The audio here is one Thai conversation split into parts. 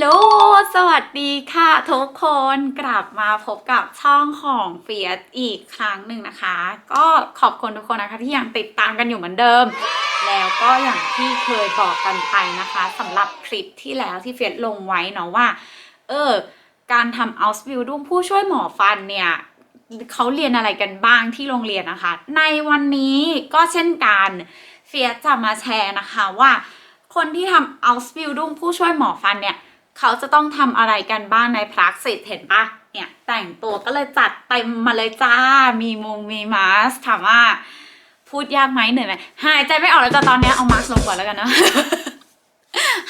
โหล สวัสดีค่ะทุกคนกลับมาพบกับช่องของเฟียสอีกครั้งหนึ่งนะคะ ก็ขอบคุณทุกคนนะคะที่ยังติดตามกันอยู่เหมือนเดิม แล้วก็อย่างที่เคยบอกกันไปนะคะสำหรับคลิปที่แล้วที่เฟียสลงไว้เนาะว่า เออ การทำ o u t b u i l d ผู้ช่วยหมอฟันเนี่ยเขาเรียนอะไรกันบ้างที่โรงเรียนนะคะ ในวันนี้ก็เช่นกันเฟียสจะมาแชร์นะคะว่า คนที่ทำ o u t b u i l d ผู้ช่วยหมอฟันเนี่ย เขาจะต้องทำอะไรกันบ้างในพลักสิทเห็นปะเนี่ยแต่งตัวก็เลยจัดเต็มมาเลยจ้า มีมงมีมาสถามว่าพูดยากไหมเหนื่อยไหมหายใจไม่ออกแล้วจ้ะตอนนี้เอามาสลงก่อนแล้วกันนะ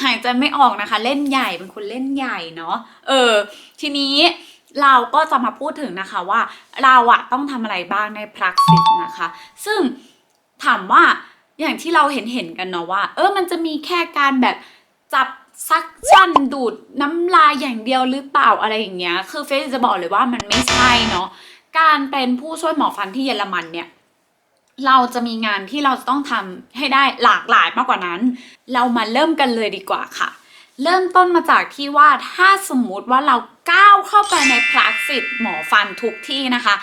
หายใจไม่ออกนะคะ เล่นใหญ่เป็นคนเล่นใหญ่เนาะเออ ทีนี้เราก็จะมาพูดถึงนะคะว่าเราอะต้องทำอะไรบ้างในพลักซิสนะคะ ซึ่งถามว่าอย่างที่เราเห็นเห็นกันเนาะว่า เออมันจะมีแค่การแบบจับ ซักชั่นดูดน้ำลายอย่างเดียวหรือเปล่าอะไรอย่างเงี้ย คือเฟซจะบอกเลยว่ามันไม่ใช่เนาะ การเป็นผู้ช่วยหมอฟันที่เยอรมันเนี่ย เราจะมีงานที่เราจะต้องทำให้ได้หลากหลายมากกว่านั้น เรามาเริ่มกันเลยดีกว่าค่ะ เริ่มต้นมาจากที่ว่าถ้าสมมุติว่าเราก้าวเข้าไปในพลักสิทหมอฟันทุกที่นะคะ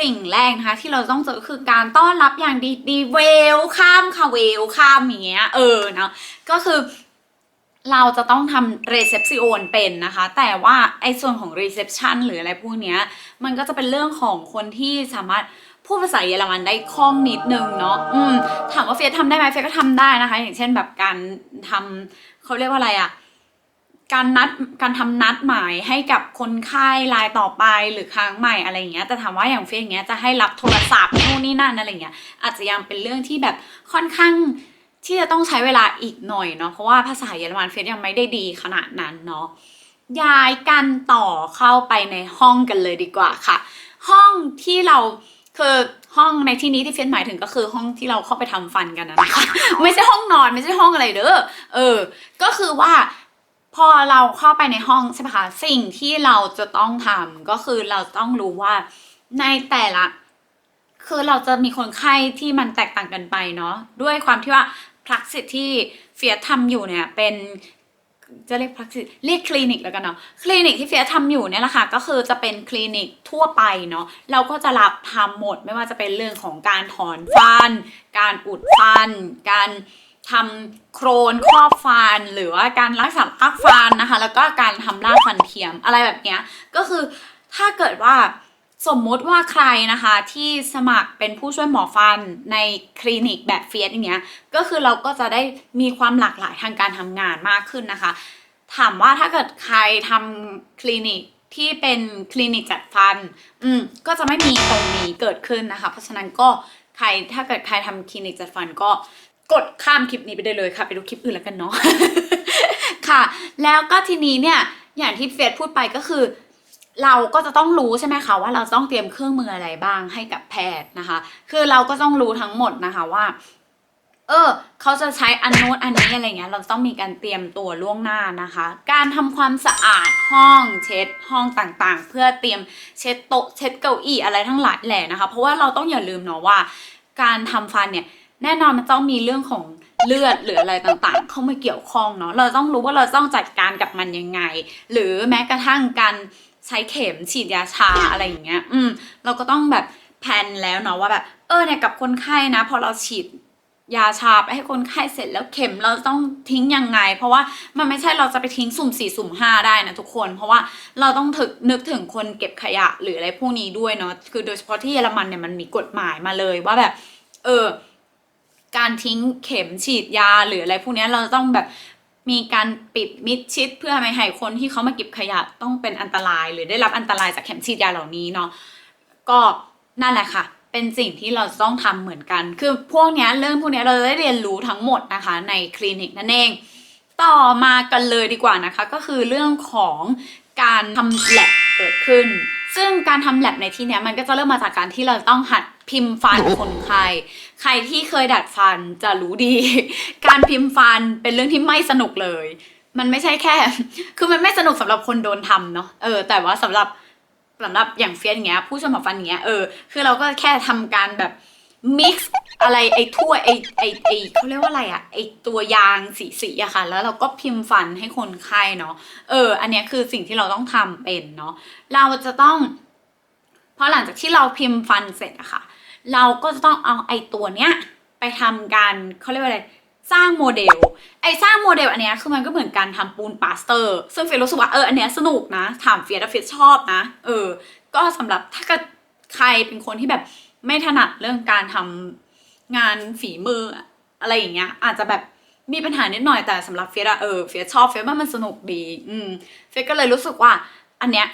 สิ่งแรกนะคะที่เราต้องเจอคือการต้อนรับอย่างดีดีเวลข้ามค่ะเวลข้ามอย่างเงี้ยเออเนาะก็คือ เราจะต้องทำ reception เป็นนะคะ แต่ว่าไอ้ส่วนของ reception หรืออะไรพวกเนี้ย มันก็จะเป็นเรื่องของคนที่สามารถพูดภาษาเยอรมันได้คล่องนิดนึงเนาะ อืม ถามว่าเฟียทำได้ไหมเฟียก็ทำได้นะคะ อย่างเช่นแบบการทำเขาเรียกว่าอะไรอะการนัดการทำนัดหมายให้กับคนไข้รายต่อไปหรือครั้งใหม่อะไรอย่างเงี้ยแต่ถามว่าอย่างเฟียอย่างเงี้ยจะให้รับโทรศัพท์นู่นนี่นั่นอะไรอย่างเงี้ยอาจจะยังเป็นเรื่องที่แบบค่อนข้าง ที่จะต้องใช้เวลาอีกหน่อยเนาะเพราะว่าภาษาเยอรมันเฟสยังไม่ได้ดีขนาดนั้นเนาะย้ายกันต่อเข้าไปในห้องกันเลยดีกว่าค่ะ ห้องที่เราคือห้องในที่นี้ที่เฟียสหมายถึงก็คือห้องที่เราเข้าไปทำฟันกันนะคะ ไม่ใช่ห้องนอนไม่ใช่ห้องอะไรเด้อเออ ก็คือว่าพอเราเข้าไปในห้องใช่ปะคะสิ่งที่เราจะต้องทำก็คือเราต้องรู้ว่าในแต่ละ คือเราจะมีคนไข้ที่มันแตกต่างกันไปเนาะด้วยความที่ว่า พลักสิทที่เฟียสทำอยู่เนี่ยเป็นจะเรียกพลักสิทเรียกคลินิกแล้วกันเนาะคลินิกที่เฟียทำอยู่เนี่ยแหละค่ะก็คือจะเป็นคลินิกทั่วไปเนาะเราก็จะรับทำหมดไม่ว่าจะเป็นเรื่องของการถอนฟัน การอุดฟัน การทำโครนครอบฟัน หรือว่าการรักษารากฟันนะคะ แล้วก็การทำรากฟันเทียมอะไรแบบเนี้ยก็คือถ้าเกิดว่า สมมติว่าใครนะคะที่สมัครเป็นผู้ช่วยหมอฟันในคลินิกแบบเฟียสอย่างเงี้ยก็คือเราก็จะได้มีความหลากหลายทางการทำงานมากขึ้นนะคะ ถามว่าถ้าเกิดใครทำคลินิกที่เป็นคลินิกจัดฟัน อืม ก็จะไม่มีตรงนี้เกิดขึ้นนะคะ เพราะฉะนั้นก็ใครถ้าเกิดใครทำคลินิกจัดฟันก็กดข้ามคลิปนี้ไปได้เลยค่ะ ไปดูคลิปอื่นแล้วกันเนาะ ค่ะ แล้วก็ทีนี้เนี่ย อย่างที่เฟียสพูดไปก็คือ เราก็จะต้องรู้ใช่ไหมคะว่าเราต้องเตรียมเครื่องมืออะไรบ้างให้กับแพทย์นะคะ คือเราก็ต้องรู้ทั้งหมดนะคะว่า เออเขาจะใช้อันโน้นอันนี้อะไรเงี้ย เราต้องมีการเตรียมตัวล่วงหน้านะคะ การทำความสะอาดห้องเช็ดห้องต่างๆ เพื่อเตรียมเช็ดโต๊ะเช็ดเก้าอี้อะไรทั้งหลายแหละนะคะ เพราะว่าเราต้องอย่าลืมเนาะว่า การทำฟันเนี่ยแน่นอนมันต้องมีเรื่องของเลือดหรืออะไรต่างๆ เข้ามาเกี่ยวข้องเนาะ เราต้องรู้ว่าเราต้องจัดการกับมันยังไง หรือแม้กระทั่งการ ใช้เข็มฉีดยาชาอะไรอย่างเงี้ย อืม เราก็ต้องแบบแพลนแล้วเนาะว่าแบบ เออเนี่ยกับคนไข้นะพอเราฉีดยาชาไปให้คนไข้เสร็จแล้วเข็มเราต้องทิ้งยังไง เพราะว่ามันไม่ใช่เราจะไปทิ้งสุ่มสี่สุ่มห้าได้นะทุกคน เพราะว่าเราต้องถึกนึกถึงคนเก็บขยะหรืออะไรพวกนี้ด้วยเนาะคือโดยเฉพาะที่เยอรมันเนี่ยมันมีกฎหมายมาเลยว่าแบบ เออการทิ้งเข็มฉีดยาหรืออะไรพวกเนี้ยเราต้องแบบ มีการปิดมิดชิดเพื่อไม่ให้คนที่เขามาเก็บขยะต้องเป็นอันตราย หรือได้รับอันตรายจากเข็มฉีดยาเหล่านี้เนาะก็นั่นแหละค่ะ เป็นสิ่งที่เราจะต้องทำเหมือนกัน คือพวกนี้เรื่องพวกนี้เราจะได้เรียนรู้ทั้งหมดนะคะในคลินิกนั่นเอง ต่อมากันเลยดีกว่านะคะ ก็คือเรื่องของการทำแลบเกิดขึ้น ซึ่งการทำแลบในที่นี้มันก็จะเริ่มมาจากการที่เราต้องหัดพิมพ์ฟันคนไข้ ใครที่เคยดัดฟันจะรู้ดี การพิมพ์ฟันเป็นเรื่องที่ไม่สนุกเลย มันไม่ใช่แค่ คือมันไม่สนุกสำหรับคนโดนทำเนาะเออ แต่ว่าสำหรับสำหรับอย่างเฟียสอย่างเงี้ย ผู้ช่วยหมอฟันอย่างเงี้ยเออคือเราก็แค่ทำการแบบมิกซ์อะไรไอ้ถ้วยไอ้ไอ้ไอ้เขาเรียกว่าอะไรอะไอ้ตัวยางสีสีอะค่ะ แล้วเราก็พิมพ์ฟันให้คนไข้เนาะเออ อันเนี้ยคือสิ่งที่เราต้องทำเป็นเนาะเราจะต้องพอหลังจากที่เราพิมพ์ฟันเสร็จอะค่ะ เราก็จะต้องเอาไอ้ตัวเนี้ยไปทำการเขาเรียกว่าอะไรสร้างโมเดล ไอ้สร้างโมเดลอันเนี้ยคือมันก็เหมือนการทำปูนปาสเตอร์ ซึ่งเฟียรู้สึกว่าเอออันเนี้ยสนุกนะ ถามเฟียแล้วเฟียชอบนะ เออ ก็สำหรับถ้าเกิดใครเป็นคนที่แบบไม่ถนัดเรื่องการทำงานฝีมืออะไรอย่างเงี้ย อาจจะแบบมีปัญหานิดหน่อยแต่สำหรับเฟียอะเออเฟียชอบเฟียว่ามันสนุกดี อืมเฟียก็เลยรู้สึกว่า อันเนี้ย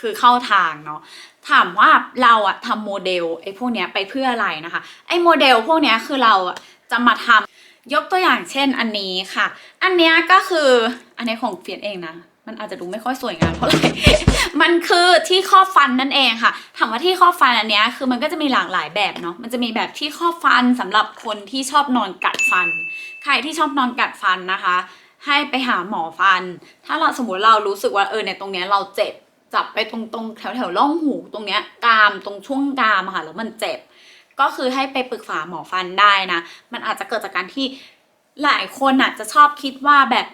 คือเข้าทางเนาะ ถามว่าเราอะทำโมเดลไอ้พวกเนี้ยไปเพื่ออะไรนะคะ ไอ้โมเดลพวกเนี้ยคือเราอะจะมาทำยกตัวอย่างเช่นอันนี้ค่ะ อันเนี้ยก็คืออันนี้ของเฟียนเองนะมันอาจจะดูไม่ค่อยสวยงามเท่าไหร่ มันคือที่ครอบฟันนั่นเองค่ะ ถามว่าที่ครอบฟันอันเนี้ยคือมันก็จะมีหลากหลายแบบเนาะ มันจะมีแบบที่ครอบฟันสำหรับคนที่ชอบนอนกัดฟัน ใครที่ชอบนอนกัดฟันนะคะ ให้ไปหาหมอฟัน ถ้าเราสมมติเรารู้สึกว่าเออเนี่ยตรงเนี้ยเราเจ็บ จับไปตรงตรงแถวแถวๆร่องหูตรงเนี้ยกรามตรงช่วงกรามค่ะแล้วมันเจ็บ ก็คือให้ไปปรึกษาหมอฟันได้นะ มันอาจจะเกิดจากการที่หลายคนอะจะชอบคิดว่าแบบ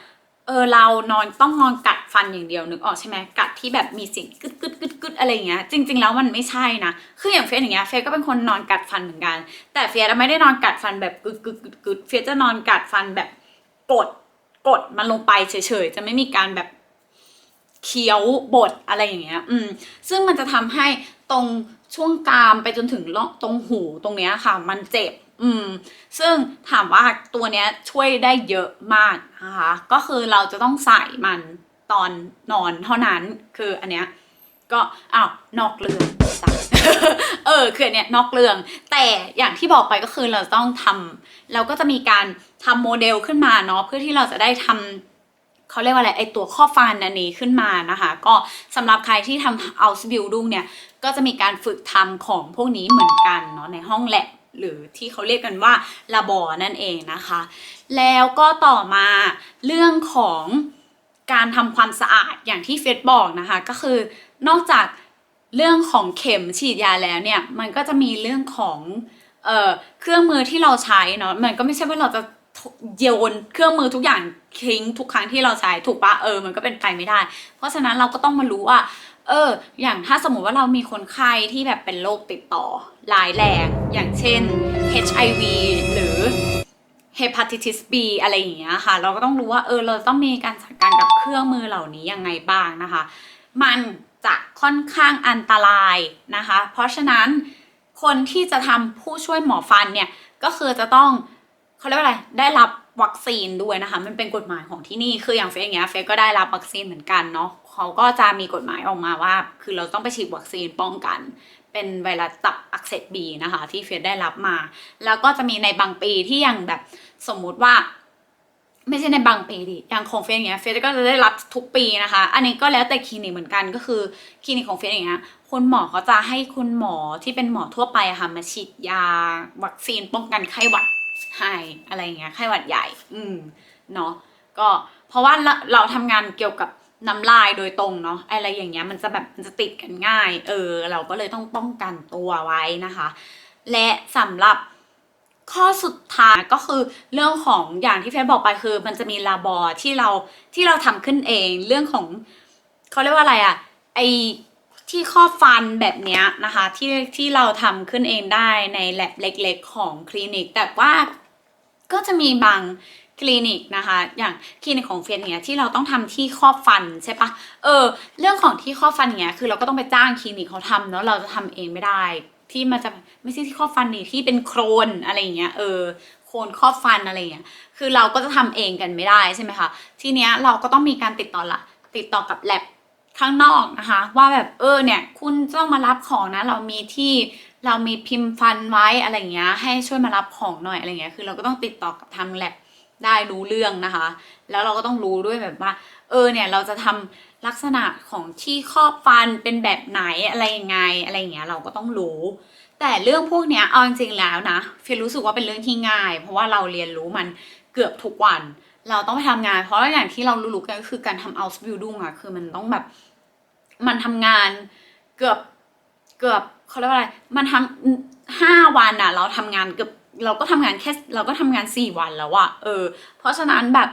เออเรานอนต้องนอนกัดฟันอย่างเดียวนึกออกใช่ไหมกัดที่แบบมีเสียงกึดกึดกึดกึดอะไรอย่างเงี้ยจริง ๆ แล้วมันไม่ใช่นะคืออย่างเฟียอย่างเงี้ยเฟียก็เป็นคนนอนกัดฟันเหมือนกัน แต่เฟียไม่ได้นอนกัดฟันแบบกึดกึดกึดกึดเฟียจะนอนกัดฟันแบบกดกดมันลงไปเฉยๆ จะไม่มีการแบบ เคี้ยวบดอะไรอย่างเงี้ย อืม ซึ่งมันจะทำให้ตรงช่วงกรามไปจนถึงร่องตรงหูตรงเนี้ยค่ะ มันเจ็บ อืม ซึ่งถามว่าตัวเนี้ยช่วยได้เยอะมากนะคะ ก็คือเราจะต้องใส่มันตอนนอนเท่านั้น คืออันเนี้ยก็อ้าวนอกเรื่องเออคืออันเนี้ยนอกเรื่อง แต่อย่างที่บอกไปก็คือเราต้องทำเราก็จะมีการทำโมเดลขึ้นมาเนาะเพื่อที่เราจะได้ทำ เขาเรียกว่าอะไรไอตัวข้อฟันอันนี้ขึ้นมานะคะ ก็สำหรับใครที่ทำเอาสบิลดุงเนี่ยก็จะมีการฝึกทำของพวกนี้เหมือนกันเนาะในห้องแลบหรือที่เขาเรียกกันว่าลาบอนั่นเองนะคะ แล้วก็ต่อมาเรื่องของการทำความสะอาดอย่างที่เฟสบอกนะคะ ก็คือนอกจากเรื่องของเข็มฉีดยาแล้วเนี่ย มันก็จะมีเรื่องของเออเครื่องมือที่เราใช้เนาะมันก็ไม่ใช่ว่าเราจะ โยนเครื่องมือทุกอย่างทิ้งทุกครั้งที่เราใช้ถูกปะเออมันก็เป็นไปไม่ได้ เพราะฉะนั้นเราก็ต้องมารู้ว่า เออ อย่างถ้าสมมุติว่าเรามีคนไข้ที่แบบเป็นโรคติดต่อร้ายแรงอย่างเช่น HIV หรือ hepatitis B อะไรอย่างเงี้ยค่ะ เราก็ต้องรู้ว่าเออเราต้องมีการจัดการกับเครื่องมือเหล่านี้ยังไงบ้างนะคะ มันจะค่อนข้างอันตรายนะคะ เพราะฉะนั้นคนที่จะทำผู้ช่วยหมอฟันเนี่ยก็คือจะต้อง เขาเรียกว่าอะไร ได้รับวัคซีนด้วยนะคะ มันเป็นกฎหมายของที่นี่ คืออย่างเฟซอย่างเงี้ย เฟซก็ได้รับวัคซีนเหมือนกันเนาะเขาก็จะมีกฎหมายออกมาว่า คือเราต้องไปฉีดวัคซีนป้องกัน เป็นไวรัสตับอักเสบบีนะคะ ที่เฟซได้รับมา แล้วก็จะมีในบางปีที่ยังแบบสมมุติว่า ไม่ใช่ในบางปีดิ อย่างของเฟซอย่างเงี้ย เฟซก็จะได้รับทุกปีนะคะ อันนี้ก็แล้วแต่คลินิกเหมือนกัน ก็คือคลินิกของเฟซอย่างเงี้ยคุณหมอเขาจะให้คุณหมอที่เป็นหมอทั่วไปอะค่ะมาฉีดยาวัคซีนป้องกันไข้หวัด ให้อะไรอย่างเงี้ยไข้หวัดใหญ่ อืมเนาะก็เพราะว่าเราเราทำงานเกี่ยวกับน้ำลายโดยตรงเนาะอะไรอย่างเงี้ยมันจะแบบมันจะติดกันง่าย เออ เราก็เลยต้องป้องกันตัวไว้นะคะ และสำหรับข้อสุดท้ายก็คือเรื่องของอย่างที่เฟซบอกไปคือ มันจะมีลาบอที่เราที่เราทำขึ้นเองเรื่องของเขาเรียกว่าอะไรอะไอที่ครอบฟันแบบเนี้ยนะคะที่ที่เราทำขึ้นเองได้ในแลบเล็ก ๆ ของคลินิก แต่ว่า ก็จะมีบางคลินิกนะคะ อย่างคลินิกของเฟียนเนี้ยที่เราต้องทำที่ครอบฟันใช่ปะเออ เรื่องของที่ครอบฟันเนี้ยคือเราก็ต้องไปจ้างคลินิกเขาทำเนาะเราจะทำเองไม่ได้ ที่มันจะไม่ใช่ที่ครอบฟันนี่ที่เป็นโครนอะไรอย่างเงี้ยเออโคนครอบฟันอะไรอย่างเงี้ยคือเราก็จะทำเองกันไม่ได้ใช่ไหมคะทีเนี้ยเราก็ต้องมีการติดต่อละติดต่อกับแลบ ข้างนอกนะคะ ว่าแบบเออเนี่ยคุณต้องมารับของนะ เรามีที่เรามีพิมพ์ฟันไว้อะไรเงี้ยให้ช่วยมารับของหน่อยอะไรเงี้ยคือเราก็ต้องติดต่อกับทางแลบได้รู้เรื่องนะคะ แล้วเราก็ต้องรู้ด้วยแบบว่า เออเนี่ยเราจะทำลักษณะของที่ครอบฟันเป็นแบบไหนอะไรยังไงอะไรอย่างเงี้ยเราก็ต้องรู้ แต่เรื่องพวกเนี้ยเอาจริงๆแล้วนะเฟียรู้สึกว่าเป็นเรื่องที่ง่าย เพราะว่าเราเรียนรู้มันเกือบทุกวัน เราต้องไปทำงาน เพราะอย่างที่เรารู้ๆกันก็คือการทำ out building อะคือมันต้องแบบ มันทำงานเกือบเกือบเขาเรียกว่าอะไร มันทำห้าวันอะเราทำงานเกือบเราก็ทำงานแค่เราก็ทำงานสี่วันแล้วอะเออ เพราะฉะนั้นแบบ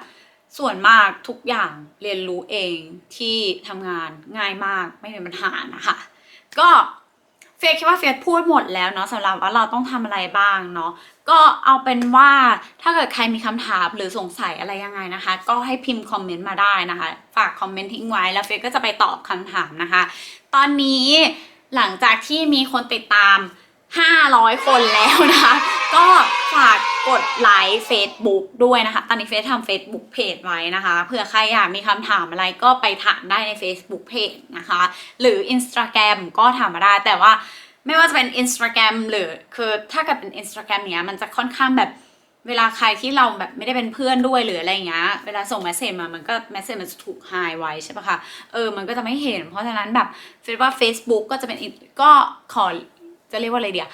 ส่วนมากทุกอย่างเรียนรู้เองที่ทำงานง่ายมากไม่มีปัญหานะคะ ก็ ฟียคิดว่าเฟียพูดหมดแล้วเนาะสำหรับว่าเราต้องทำอะไรบ้างเนาะก็เอาเป็นว่าถ้าเกิดใครมีคำถามหรือสงสัยอะไรยังไงนะคะ ก็ให้พิมพ์คอมเมนต์มาได้นะคะ ฝากคอมเมนต์ทิ้งไว้แล้วเฟียก็จะไปตอบคำถามนะคะ ตอนนี้หลังจากที่มีคนติดตาม 500 คนแล้วนะคะ ก็ฝากกดไลค์ Facebook ด้วยนะคะ ตอนนี้เฟซทำ Facebook Page ไว้นะคะ เผื่อใครอยากมีคำถามอะไรก็ไปถามได้ใน Facebook Page นะคะ หรือ Instagram ก็ถามมาได้ แต่ว่าไม่ว่าจะเป็น Instagram หรือคือถ้าเกิดเป็น Instagram เนี้ยมันจะค่อนข้างแบบเวลาใครที่เราแบบไม่ได้เป็นเพื่อนด้วยหรืออะไรเงี้ย เวลาส่งเมสเซจมา มันก็เมสเซจมันจะถูกไฮไว้ใช่ปะคะ เออ มันก็จะไม่เห็น เพราะฉะนั้นแบบเฟซว่า Facebook ก็จะเป็นกก็ขอจะเรียกว่าอะไรเดียว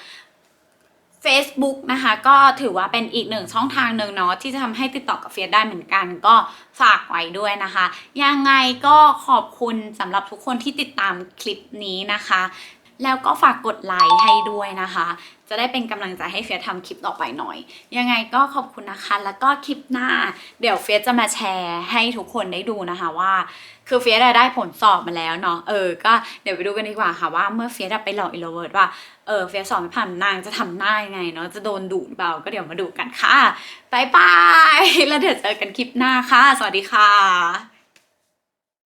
Facebook นะคะ ก็ถือว่าเป็นอีกหนึ่งช่องทางหนึ่งเนาะที่จะทำให้ติดต่อกับเฟียได้เหมือนกัน ก็ฝากไว้ด้วยนะคะ ยังไงก็ขอบคุณสำหรับทุกคนที่ติดตามคลิปนี้นะคะ แล้วก็ฝากกดไลค์ให้ด้วยนะคะ จะได้เป็นกำลังใจให้เฟียทำคลิปต่อไปหน่อย ยังไงก็ขอบคุณนะคะ แล้วก็คลิปหน้า เดี๋ยวเฟียจะมาแชร์ให้ทุกคนได้ดูนะคะว่า คือเฟียได้ผลสอบมาแล้วเนาะ เออ ก็เดี๋ยวไปดูกันดีกว่าค่ะว่าเมื่อเฟียสอะไปหลอกอีโรเวิร์ดว่า เออ เฟียสสอบไม่ผ่านนางจะทำหน้ายังไงเนาะ จะโดนดุหรือเปล่า ก็เดี๋ยวมาดูกันค่ะบายบาย แล้วเดี๋ยวเจอกันคลิปหน้าค่ะ สวัสดีค่ะ